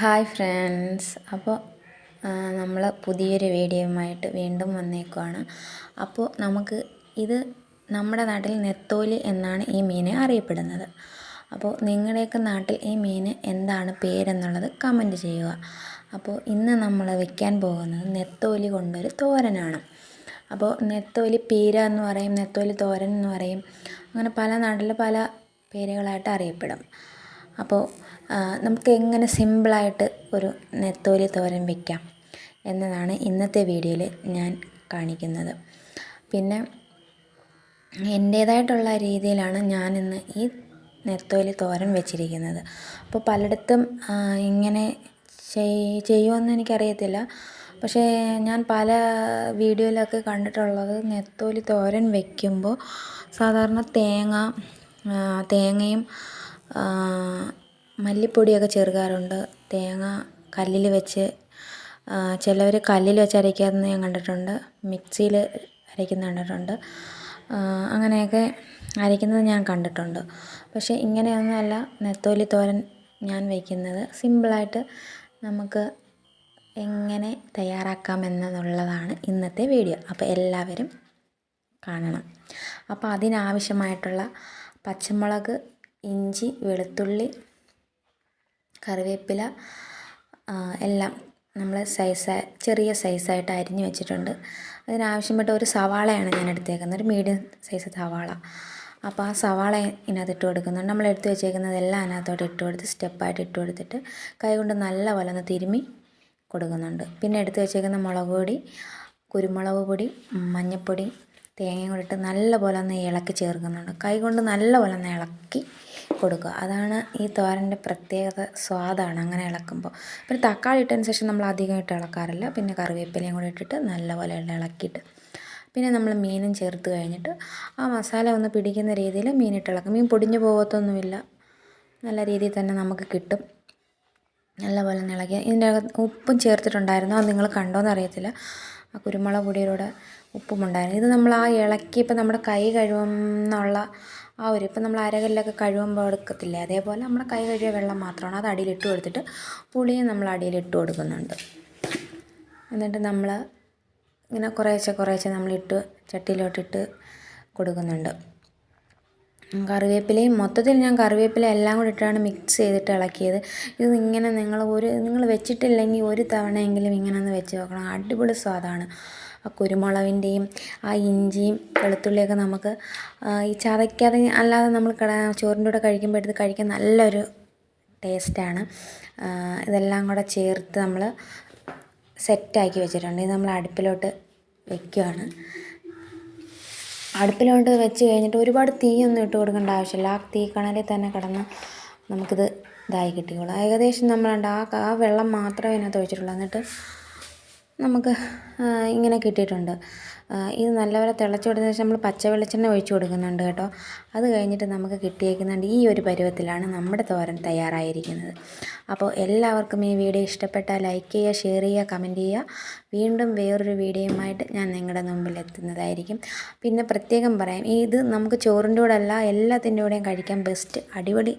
Hi friends അപ്പോൾ നമ്മൾ പുതിയൊരു വീഡിയോയുമായിട്ട് വീണ്ടും വന്നേക്കുവാണ്. അപ്പോൾ നമുക്ക് ഇത് നമ്മുടെ നാട്ടിൽ നെത്തോലി എന്നാണ് ഈ മീനെ അറിയപ്പെടുന്നത്. അപ്പോൾ നിങ്ങളുടെയൊക്കെ നാട്ടിൽ ഈ മീന് എന്താണ് പേരെന്നുള്ളത് കമന്റ് ചെയ്യുക. അപ്പോൾ ഇന്ന് നമ്മൾ വെക്കാൻ പോകുന്നത് നെത്തോലി കൊണ്ടൊരു തോരനാണ്. അപ്പോൾ നെത്തോലി പീര എന്ന് പറയും നെത്തോലി തോരൻ എന്ന് പറയും. അങ്ങനെ പല നാട്ടിൽ പല പേരുകളായിട്ട് അറിയപ്പെടും. അപ്പോൾ നമുക്ക് എങ്ങനെ സിമ്പിളായിട്ട് ഒരു നെത്തോലി തോരൻ വെക്കാം എന്നതാണ് ഇന്നത്തെ വീഡിയോയിൽ ഞാൻ കാണിക്കുന്നത്. പിന്നെ എന്റേതായിട്ടുള്ള രീതിയിലാണ് ഞാൻ ഇന്ന് ഈ നെത്തോലി തോരൻ വെച്ചിരിക്കുന്നത്. അപ്പോൾ പലയിടത്തും ഇങ്ങനെ ചെയ്യുമെന്ന് എനിക്കറിയത്തില്ല. പക്ഷേ ഞാൻ പല വീഡിയോയിലൊക്കെ കണ്ടിട്ടുള്ളത് നെത്തോലി തോരൻ വയ്ക്കുമ്പോൾ സാധാരണ തേങ്ങ തേങ്ങയും മല്ലിപ്പൊടിയൊക്കെ ചേർക്കാറുണ്ട് തേങ്ങ കല്ലിൽ വെച്ച് ചിലവർ കല്ലിൽ വെച്ച് അരയ്ക്കുന്നത് ഞാൻ കണ്ടിട്ടുണ്ട്. മിക്സിയിൽ അരയ്ക്കുന്നത് കണ്ടിട്ടുണ്ട്. അങ്ങനെയൊക്കെ അരയ്ക്കുന്നത് ഞാൻ കണ്ടിട്ടുണ്ട്. പക്ഷേ ഇങ്ങനെയൊന്നുമല്ല നെത്തോലി തോരൻ ഞാൻ വയ്ക്കുന്നത് സിമ്പിളായിട്ട് നമുക്ക് എങ്ങനെ തയ്യാറാക്കാമെന്നുള്ളതാണ് ഇന്നത്തെ വീഡിയോ. അപ്പോൾ എല്ലാവരും കാണണം. അപ്പോൾ അതിനാവശ്യമായിട്ടുള്ള പച്ചമുളക് ഇഞ്ചി വെളുത്തുള്ളി കറിവേപ്പില എല്ലാം നമ്മൾ സൈസ് ചെറിയ സൈസായിട്ട് അരിഞ്ഞ് വെച്ചിട്ടുണ്ട്. അതിനാവശ്യപ്പെട്ട ഒരു സവാളയാണ് ഞാൻ എടുത്തേക്കുന്നത്. ഒരു മീഡിയം സൈസ് സവാള. അപ്പോൾ ആ സവാള ഇതിനകത്ത് ഇട്ട് കൊടുക്കുന്നുണ്ട്. നമ്മൾ എടുത്ത് വെച്ചേക്കുന്നതെല്ലാം അതിനകത്തോട്ട് ഇട്ട് കൊടുത്ത് സ്റ്റെപ്പായിട്ട് ഇട്ട് കൊടുത്തിട്ട് കൈകൊണ്ട് നല്ല പോലെ ഒന്ന് തിരുമി കൊടുക്കുന്നുണ്ട്. പിന്നെ എടുത്ത് വെച്ചേക്കുന്ന മുളക് പൊടി കുരുമുളക് പൊടി മഞ്ഞൾപ്പൊടി തേങ്ങയും കൂടി ഇട്ട് നല്ലപോലെ ഒന്ന് ഇളക്കി ചേർക്കുന്നുണ്ട്. കൈകൊണ്ട് നല്ല നല്ലപോലെ ഒന്ന് ഇളക്കി കൊടുക്കുക. അതാണ് ഈ തോരന്റെ പ്രത്യേകത. സ്വാദാണ് അങ്ങനെ ഇളക്കുമ്പോൾ. പിന്നെ തക്കാളി ഇട്ടതിന് ശേഷം നമ്മൾ അധികമായിട്ട് ഇളക്കാറില്ല. പിന്നെ കറിവേപ്പിലയും കൂടി ഇട്ടിട്ട് നല്ലപോലെ ഇളക്കിയിട്ട്. പിന്നെ നമ്മൾ മീനും ചേർത്ത് കഴിഞ്ഞിട്ട് ആ മസാല ഒന്ന് പിടിക്കുന്ന രീതിയിൽ മീനിട്ട് ഇളക്കും. മീൻ പൊടിഞ്ഞു പോകത്തൊന്നുമില്ല. നല്ല രീതിയിൽ തന്നെ നമുക്ക് കിട്ടും. നല്ലപോലെ ഇളക്കി. ഇതിന്റെ അകത്ത് ഉപ്പും ചേർത്തിട്ടുണ്ടായിരുന്നു. അത് നിങ്ങൾ കണ്ടോയെന്ന് അറിയത്തില്ല. ആ കുരുമുളക് പൊടിയുടെ ഉപ്പുമുണ്ടായിരുന്നു ഇത് നമ്മൾ ആ ഇളക്കി ഇപ്പം നമ്മുടെ കൈ കഴുകുന്നുള്ള ആ ഒരു ഇപ്പം നമ്മൾ അരകല്ലൊക്കെ കഴുകുമ്പോൾ എടുക്കത്തില്ലേ? അതേപോലെ നമ്മൾ കൈ കഴുകിയ വെള്ളം മാത്രമാണ് അത് അടിയിലിട്ട് കൊടുത്തിട്ട് പുളിയും നമ്മൾ അടിയിലിട്ട് കൊടുക്കുന്നുണ്ട്. എന്നിട്ട് നമ്മൾ ഇങ്ങനെ കുറേശ്ശെ കുറേശ്ശെ നമ്മളിട്ട് ചട്ടിയിലോട്ടിട്ട് കൊടുക്കുന്നുണ്ട്. കറിവേപ്പിലയും മൊത്തത്തിൽ ഞാൻ കറിവേപ്പില എല്ലാം കൂടി ഇട്ടാണ് മിക്സ് ചെയ്തിട്ട് ഇളക്കിയത്. ഇത് ഇങ്ങനെ നിങ്ങൾ ഒരു നിങ്ങൾ വെച്ചിട്ടില്ലെങ്കിൽ ഒരു തവണയെങ്കിലും ഇങ്ങനെ ഒന്ന് വെച്ച് നോക്കണം. അടിപൊളി സ്വാദാണ്. ആ കുരുമുളകിന്റെയും ആ ഇഞ്ചിയും വെളുത്തുള്ളിയൊക്കെ നമുക്ക് ഈ ചതയ്ക്കാതെ അല്ലാതെ നമ്മൾ കട ചോറിന്റെ കൂടെ കഴിക്കുമ്പോൾ എടുത്ത് കഴിക്കാൻ നല്ലൊരു ടേസ്റ്റാണ് ഇതെല്ലാം കൂടെ ചേർത്ത് നമ്മൾ സെറ്റാക്കി വെച്ചിട്ടുണ്ട്. ഇത് നമ്മൾ അടുപ്പിലോട്ട് വെക്കുകയാണ് അടുപ്പിലോട്ട് വെച്ച് കഴിഞ്ഞിട്ട് ഒരുപാട് തീയൊന്നും ഇട്ട് കൊടുക്കേണ്ട ആവശ്യമില്ല. ആ തീ കണലിൽ തന്നെ കിടന്ന് നമുക്കിത് ഇതായി കിട്ടിക്കോളും. ഏകദേശം നമ്മളുണ്ട് ആ ആ വെള്ളം മാത്രമേ അതിനകത്ത് ഒഴിച്ചിട്ടുള്ളൂ. എന്നിട്ട് നമുക്ക് ഇങ്ങനെ കിട്ടിയിട്ടുണ്ട്. ഇത് നല്ലപോലെ തിളച്ച് കൊടുത്തതിന് ശേഷം നമ്മൾ പച്ച വെളിച്ചെണ്ണ ഒഴിച്ച് കൊടുക്കുന്നുണ്ട് കേട്ടോ. അത് കഴിഞ്ഞിട്ട് നമുക്ക് കിട്ടിയേക്കുന്നുണ്ട് ഈ ഒരു പരുവത്തിലാണ് നമ്മുടെ തോരൻ തയ്യാറായിരിക്കുന്നത്. അപ്പോൾ എല്ലാവർക്കും ഈ വീഡിയോ ഇഷ്ടപ്പെട്ടാൽ ലൈക്ക് ചെയ്യുക ഷെയർ ചെയ്യുക കമന്റ് ചെയ്യുക. വീണ്ടും വേറൊരു വീഡിയോയുമായിട്ട് ഞാൻ നിങ്ങളുടെ മുമ്പിൽ എത്തുന്നതായിരിക്കും. പിന്നെ പ്രത്യേകം പറയാം ഇത് നമുക്ക് ചോറിന്റെ കൂടെ അല്ല എല്ലാത്തിന്റെ കൂടെയും കഴിക്കാൻ ബെസ്റ്റ് അടിപൊളി